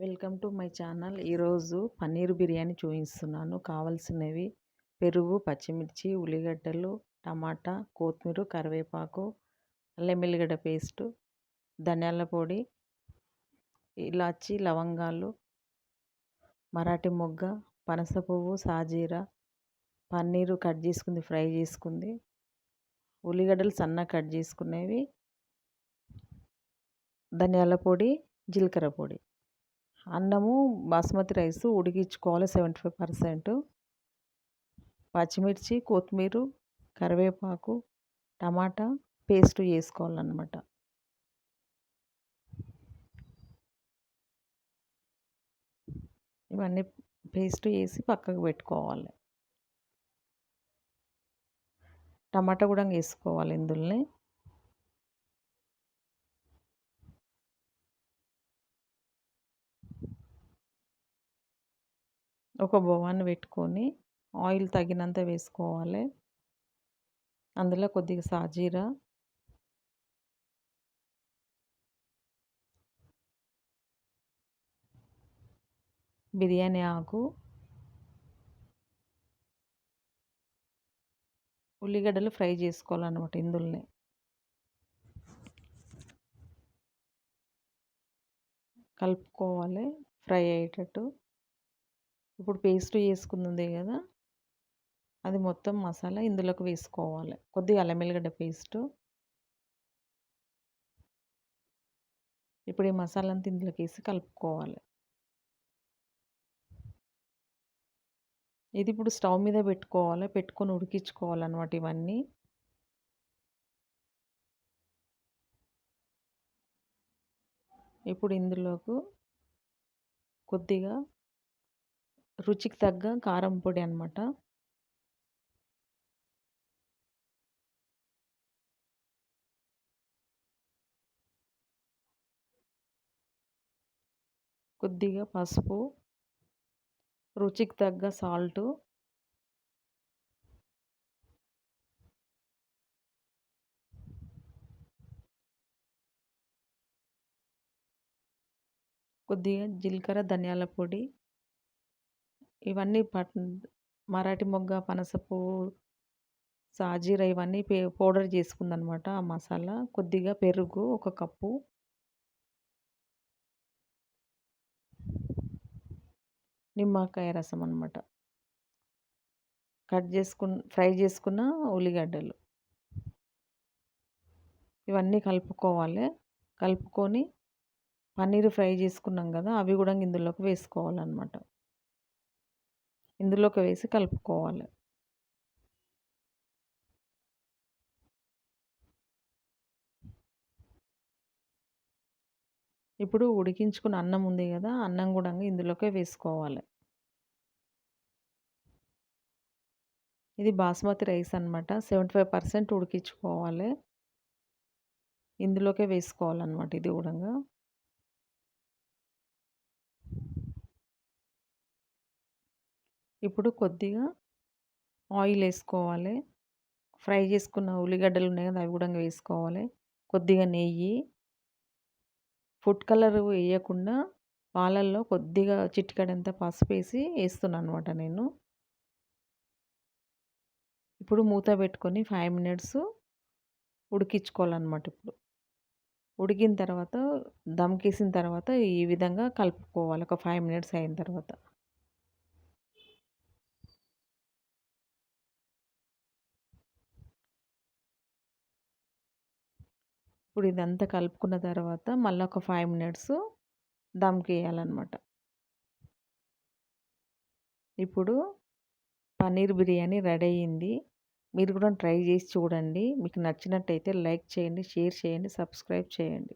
Welcome to my channel. ఈరోజు పన్నీర్ బిర్యానీ చూపిస్తున్నాను. కావాల్సినవి పెరుగు పచ్చిమిర్చి ఉల్లిగడ్డలు టమాటా కొత్తిమీర కరివేపాకు అల్లం ఎల్లిగడ్డ పేస్టు ధనియాల పొడి ఇలాచి లవంగాలు మరాఠీ మొగ్గ పనస పువ్వు సాజీరా పన్నీరు కట్ చేసుకుంది ఫ్రై చేసుకుంది. ఉల్లిగడ్డలు సన్నగా కట్ చేసుకునేవి ధనియాల పొడి జీలకర్ర పొడి. అన్నము బాస్మతి రైస్ ఉడికించుకోవాలి సెవెంటీ ఫైవ్ పర్సెంట్. పచ్చిమిర్చి కొత్తిమీర కరివేపాకు టమాటా పేస్ట్ చేసుకోవాలన్నమాట. ఇవన్నీ పేస్ట్ వేసి పక్కకు పెట్టుకోవాలి. టమాటా కూడా వేసుకోవాలి ఇందులోనే. ఒక బొవాన్ని పెట్టుకొని ఆయిల్ తగినంత వేసుకోవాలి. అందులో కొద్దిగా సాజీరా. బిర్యానీ ఆకు. ఉల్లిగడ్డలు ఫ్రై చేసుకోవాలన్నమాట ఇందులోనే. కలుపుకోవాలి ఫ్రై అయ్యేటట్టు. ఇప్పుడు పేస్ట్ చేసుకుంది కదా! అది మొత్తం మసాలా ఇందులోకి వేసుకోవాలి. కొద్దిగా అల్లం ఎల్లిగడ్డ పేస్టు. ఇప్పుడు ఈ మసాలా అంతా ఇందులోకి వేసి కలుపుకోవాలి. ఇది ఇప్పుడు స్టవ్ మీద పెట్టుకోవాలి. పెట్టుకొని ఉడికించుకోవాలన్నమాట ఇవన్నీ. ఇప్పుడు ఇందులోకి కొద్దిగా రుచికి తగ్గ కారం పొడి అనమాట కొద్దిగా పసుపు రుచికి తగ్గ సాల్టు. కొద్దిగా జీలకర్ర ధనియాల పొడి. ఇవన్నీ పట్ మరాఠీ మొగ్గ పనస పువ్వు సాజీరా ఇవన్నీ పే పౌడర్ చేసుకుందనమాట ఆ మసాలా. కొద్దిగా పెరుగు ఒక కప్పు. నిమ్మకాయ రసం అనమాట కట్ చేసుకున్న ఫ్రై చేసుకున్న ఉల్లిగడ్డలు. ఇవన్నీ కలుపుకోవాలి. కలుపుకొని పన్నీర్ ఫ్రై చేసుకున్నాం కదా అవి కూడా ఇందులోకి వేసుకోవాలన్నమాట. ఇందులోకి వేసి కలుపుకోవాలి. ఇప్పుడు ఉడికించుకున్న అన్నం ఉంది కదా అన్నం కూడా ఇందులోకే వేసుకోవాలి. ఇది బాస్మతి రైస్ అనమాట సెవెంటీ ఫైవ్ పర్సెంట్ ఉడికించుకోవాలి. ఇందులోకే వేసుకోవాలన్నమాట ఇది కూడా. ఇప్పుడు కొద్దిగా ఆయిల్ వేసుకోవాలి. ఫ్రై చేసుకున్న ఉల్లిగడ్డలు ఉన్నాయి కదా అవి కూడా వేసుకోవాలి. కొద్దిగా నెయ్యి. ఫుడ్ కలర్ వేయకుండా పాలల్లో కొద్దిగా చిటికడంత పసుపు వేసి వేస్తున్నాను అనమాట నేను. ఇప్పుడు మూత పెట్టుకొని ఫైవ్ మినిట్స్ ఉడికించుకోవాలన్నమాట ఇప్పుడు. ఉడికిన తర్వాత దమ్కేసిన తర్వాత ఈ విధంగా కలుపుకోవాలి. ఒక ఫైవ్ మినిట్స్ అయిన తర్వాత. ఇప్పుడు ఇదంతా కలుపుకున్న తర్వాత మళ్ళీ ఒక ఫైవ్ మినిట్స్ దమ్కి వేయాలన్నమాట ఇప్పుడు పన్నీర్ బిర్యానీ రెడీ అయ్యింది. మీరు కూడా ట్రై చేసి చూడండి. మీకు నచ్చినట్టయితే లైక్ చేయండి షేర్ చేయండి సబ్స్క్రైబ్ చేయండి.